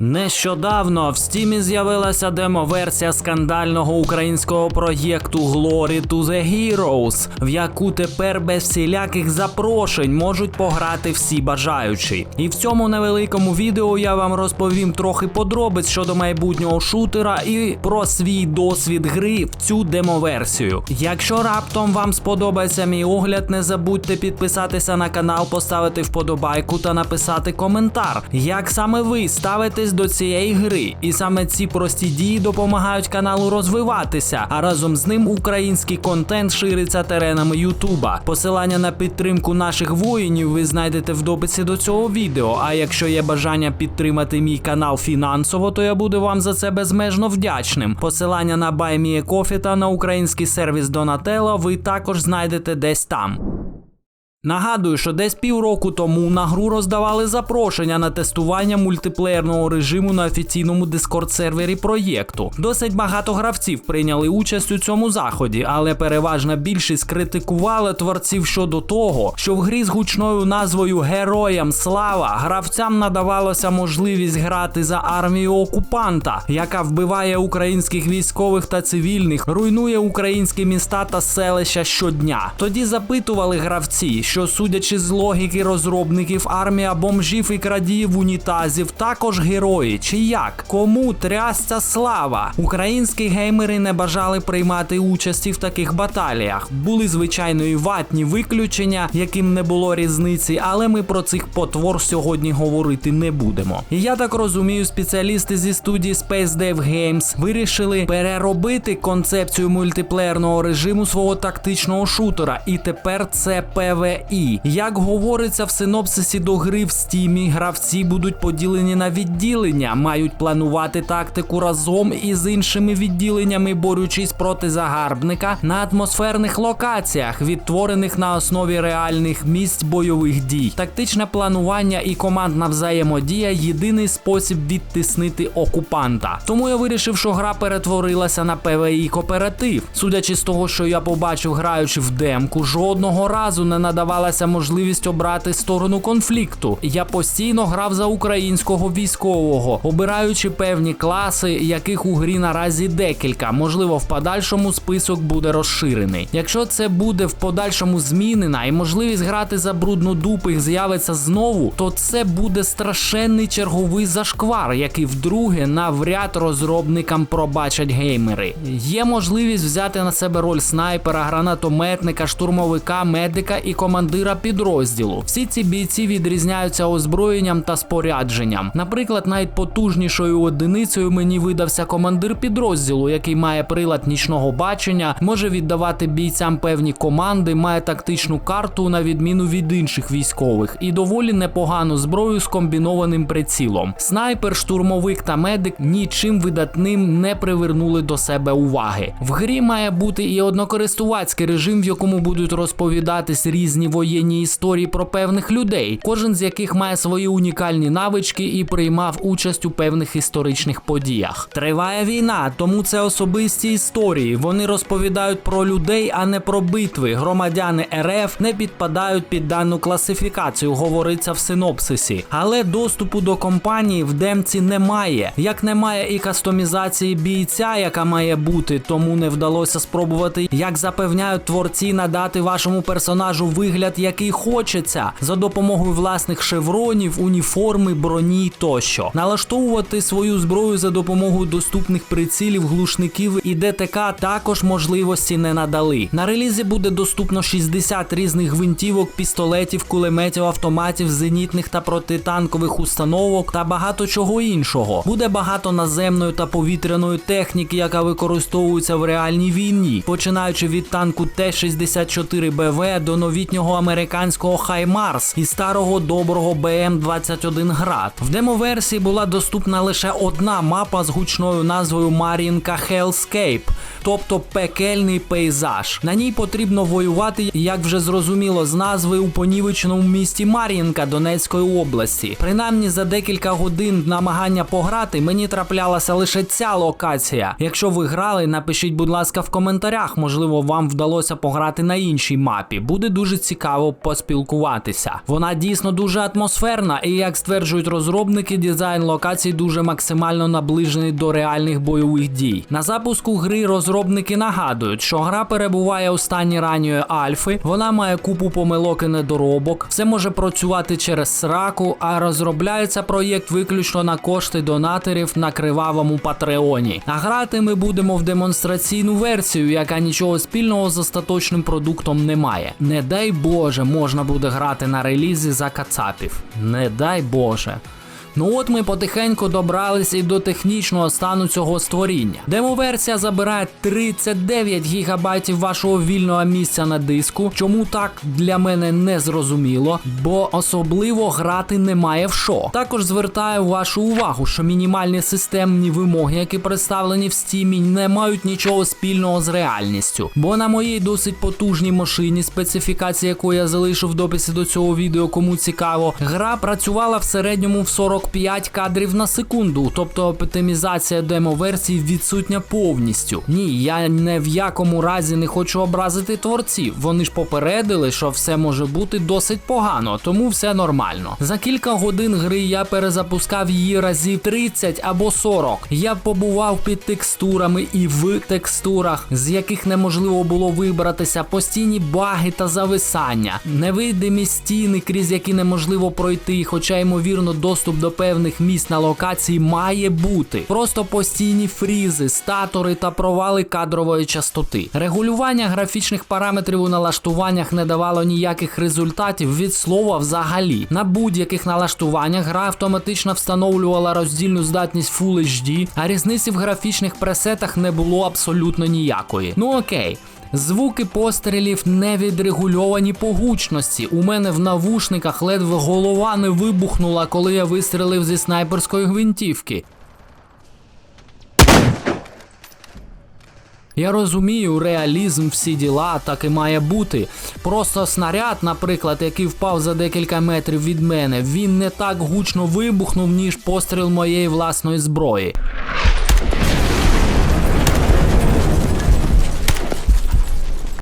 Нещодавно в стімі з'явилася демо-версія скандального українського проєкту Glory to the Heroes, в яку тепер без всіляких запрошень можуть пограти всі бажаючі. І в цьому невеликому відео я вам розповім трохи подробиць щодо майбутнього шутера і про свій досвід гри в цю демо-версію. Якщо раптом вам сподобається мій огляд, не забудьте підписатися на канал, поставити вподобайку та написати коментар, як саме ви ставитесь до цієї гри. І саме ці прості дії допомагають каналу розвиватися, а разом з ним український контент шириться теренами Ютуба. Посилання на підтримку наших воїнів ви знайдете в дописі до цього відео. А якщо є бажання підтримати мій канал фінансово, то я буду вам за це безмежно вдячним. Посилання на BuyMeACoffee та на український сервіс Donatello ви також знайдете десь там. Нагадую, що десь півроку тому на гру роздавали запрошення на тестування мультиплеєрного режиму на офіційному дискорд сервері проєкту. Досить багато гравців прийняли участь у цьому заході, але переважна більшість критикували творців щодо того, що в грі з гучною назвою Героям Слава гравцям надавалося можливість грати за армію окупанта, яка вбиває українських військових та цивільних, руйнує українські міста та селища щодня. Тоді запитували гравці, що судячи з логіки розробників, армія бомжів і крадіїв унітазів також герої. Чи як? Кому трясця слава? Українські геймери не бажали приймати участі в таких баталіях. Були звичайно і ватні виключення, яким не було різниці, але ми про цих потвор сьогодні говорити не будемо. І я так розумію, спеціалісти зі студії Space Dev Games вирішили переробити концепцію мультиплеєрного режиму свого тактичного шутера, і тепер це ПВІ. Як говориться в синопсисі до гри в стімі, гравці будуть поділені на відділення, мають планувати тактику разом із іншими відділеннями, борючись проти загарбника на атмосферних локаціях, відтворених на основі реальних місць бойових дій. Тактичне планування і командна взаємодія єдиний спосіб відтиснити окупанта. Тому я вирішив, що гра перетворилася на ПВІ кооператив. Судячи з того, що я побачив, граючи в демку, жодного разу не надавалася можливість обрати сторону конфлікту. Я постійно грав за українського військового, обираючи певні класи, яких у грі наразі декілька. Можливо, в подальшому список буде розширений. Якщо це буде в подальшому змінена і можливість грати за бруднодупих з'явиться знову, то це буде страшенний черговий зашквар, який вдруге навряд розробникам пробачать геймери. Є можливість взяти на себе роль снайпера, гранатометника, штурмовика, медика і командира підрозділу. Всі ці бійці відрізняються озброєнням та спорядженням. Наприклад, найпотужнішою одиницею мені видався командир підрозділу, який має прилад нічного бачення, може віддавати бійцям певні команди, має тактичну карту на відміну від інших військових, і доволі непогану зброю з комбінованим прицілом. Снайпер, штурмовик та медик нічим видатним не привернули до себе уваги. В грі має бути і однокористувацький режим, в якому будуть розповідатись різні воєнні історії про певних людей, кожен з яких має свої унікальні навички і приймав участь у певних історичних подіях. Триває війна, тому це особисті історії. Вони розповідають про людей, а не про битви. Громадяни РФ не підпадають під дану класифікацію, говориться в синопсисі. Але доступу до компанії в демці немає. Як немає і кастомізації бійця, яка має бути, тому не вдалося спробувати, як запевняють творці, надати вашому персонажу вигляд, який хочеться, за допомогою власних шевронів, уніформи, броні тощо. Налаштовувати свою зброю за допомогою доступних прицілів, глушників і ДТК також можливості не надали. На релізі буде доступно 60 різних гвинтівок, пістолетів, кулеметів, автоматів, зенітних та протитанкових установок та багато чого іншого. Буде багато наземної та повітряної техніки, яка використовується в реальній війні, починаючи від танку Т-64 БВ до новітнього американського Хаймарс і старого доброго БМ-21 Град. В демо-версії була доступна лише одна мапа з гучною назвою Мар'їнка Hellscape, тобто пекельний пейзаж. На ній потрібно воювати, як вже зрозуміло з назви у понівеченому місті Мар'їнка Донецької області. Принаймні за декілька годин намагання пограти мені траплялася лише ця локація. Якщо ви грали, напишіть, будь ласка, в коментарях. Можливо, вам вдалося пограти на іншій мапі. Буде дуже цікаво цікаво поспілкуватися. Вона дійсно дуже атмосферна, і як стверджують розробники, дизайн локацій дуже максимально наближений до реальних бойових дій. На запуску гри розробники нагадують, що гра перебуває у стані ранньої альфи, вона має купу помилок і недоробок, все може працювати через сраку, а розробляється проєкт виключно на кошти донаторів на кривавому патреоні. А грати ми будемо в демонстраційну версію, яка нічого спільного з остаточним продуктом не має. Не дай Боже, можна буде грати на релізі за кацапів. Не дай Боже. Ну от ми потихеньку добрались і до технічного стану цього створіння. Демоверсія забирає 39 гігабайтів вашого вільного місця на диску. Чому так для мене не зрозуміло, бо особливо грати немає в що. Також звертаю вашу увагу, що мінімальні системні вимоги, які представлені в стімі, не мають нічого спільного з реальністю. Бо на моїй досить потужній машині, специфікація якої я залишу в дописі до цього відео, кому цікаво, гра працювала в середньому в 45 кадрів на секунду, тобто оптимізація демо-версії відсутня повністю. Ні, я не в якому разі не хочу образити творців. Вони ж попередили, що все може бути досить погано, тому все нормально. За кілька годин гри я перезапускав її разів 30 або 40. Я побував під текстурами і в текстурах, з яких неможливо було вибратися, постійні баги та зависання, невидимі стіни, крізь які неможливо пройти, хоча ймовірно доступ до певних місць на локації має бути. Просто постійні фрізи, статори та провали кадрової частоти. Регулювання графічних параметрів у налаштуваннях не давало ніяких результатів від слова взагалі. На будь-яких налаштуваннях гра автоматично встановлювала роздільну здатність Full HD, а різниці в графічних пресетах не було абсолютно ніякої. Ну окей. Звуки пострілів не відрегульовані по гучності. У мене в навушниках ледве голова не вибухнула, коли я вистрелив зі снайперської гвинтівки. Я розумію, реалізм, всі діла так і має бути. Просто снаряд, наприклад, який впав за декілька метрів від мене, він не так гучно вибухнув, ніж постріл моєї власної зброї.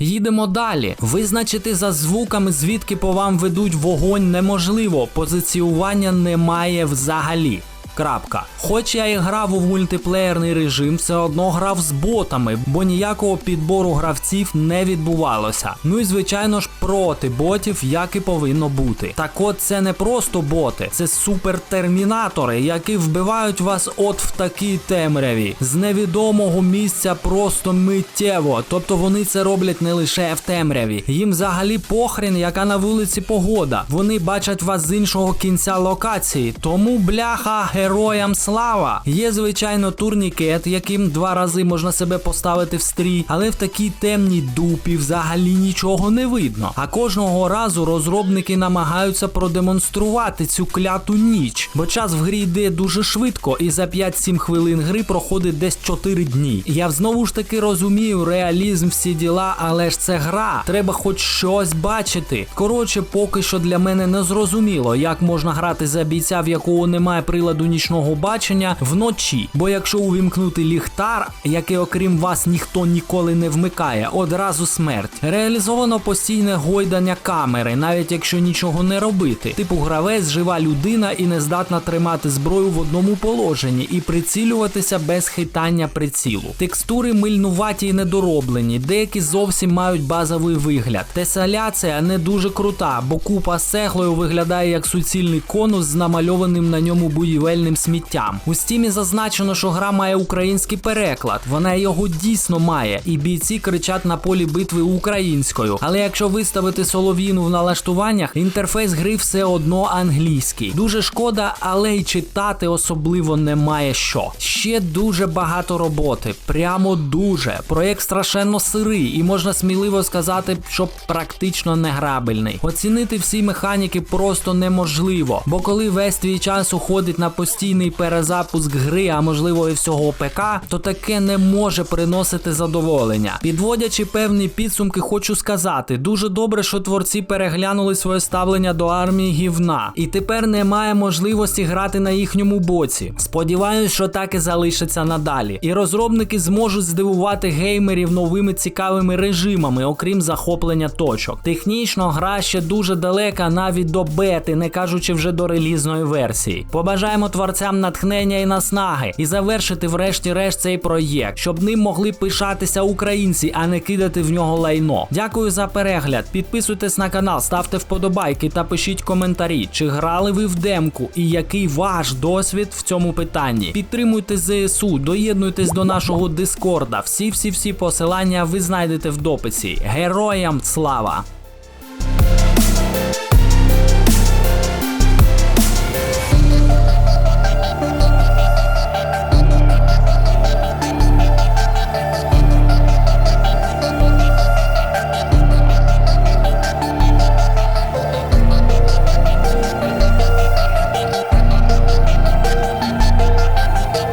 Їдемо далі. Визначити за звуками, звідки по вам ведуть вогонь, неможливо. Позиціювання немає взагалі. Крапка. Хоч я і грав у мультиплеєрний режим, все одно грав з ботами, бо ніякого підбору гравців не відбувалося. Ну і звичайно ж проти ботів, як і повинно бути. Так от це не просто боти, це супертермінатори, які вбивають вас от в такій темряві. З невідомого місця просто миттєво. Тобто вони це роблять не лише в темряві. Їм взагалі похрін, яка на вулиці погода. Вони бачать вас з іншого кінця локації. Тому бляха. Героям слава! Є, звичайно, турнікет, яким два рази можна себе поставити в стрій, але в такій темній дупі взагалі нічого не видно. А кожного разу розробники намагаються продемонструвати цю кляту ніч, бо час в грі йде дуже швидко, і за 5-7 хвилин гри проходить десь 4 дні. Я знову ж таки розумію реалізм, всі діла, але ж це гра. Треба хоч щось бачити. Коротше, поки що для мене не зрозуміло, як можна грати за бійця, в якого немає приладу нічного бачення вночі. Бо якщо увімкнути ліхтар, який окрім вас ніхто ніколи не вмикає, одразу смерть. Реалізовано постійне гойдання камери, навіть якщо нічого не робити. Типу гравець жива людина і не здатна тримати зброю в одному положенні і прицілюватися без хитання прицілу. Текстури мильнуваті і недороблені, деякі зовсім мають базовий вигляд. Тесаляція не дуже крута, бо купа з цеглою виглядає як суцільний конус з намальованим на ньому будівельним сміттям. У стімі зазначено, що гра має український переклад. Вона його дійсно має, і бійці кричать на полі битви українською. Але якщо виставити солов'їну в налаштуваннях, інтерфейс гри все одно англійський. Дуже шкода, але й читати особливо немає що. Ще дуже багато роботи, прямо дуже. Проєкт страшенно сирий, і можна сміливо сказати, що практично неграбельний. Оцінити всі механіки просто неможливо, бо коли весь твій час уходить на постійну постійний перезапуск гри, а можливо і всього ПК, то таке не може приносити задоволення. Підводячи певні підсумки, хочу сказати, дуже добре, що творці переглянули своє ставлення до армії гівна, і тепер немає можливості грати на їхньому боці. Сподіваюсь, що так і залишиться надалі. І розробники зможуть здивувати геймерів новими цікавими режимами, окрім захоплення точок. Технічно гра ще дуже далека навіть до бети, не кажучи вже до релізної версії. Побажаємо творцям натхнення і наснаги і завершити врешті-решт цей проєкт, щоб ним могли пишатися українці, а не кидати в нього лайно. Дякую за перегляд. Підписуйтесь на канал, ставте вподобайки та пишіть коментарі, чи грали ви в демку і який ваш досвід в цьому питанні. Підтримуйте ЗСУ, доєднуйтесь до нашого дискорда. Всі всі всі посилання ви знайдете в дописі. Героям слава!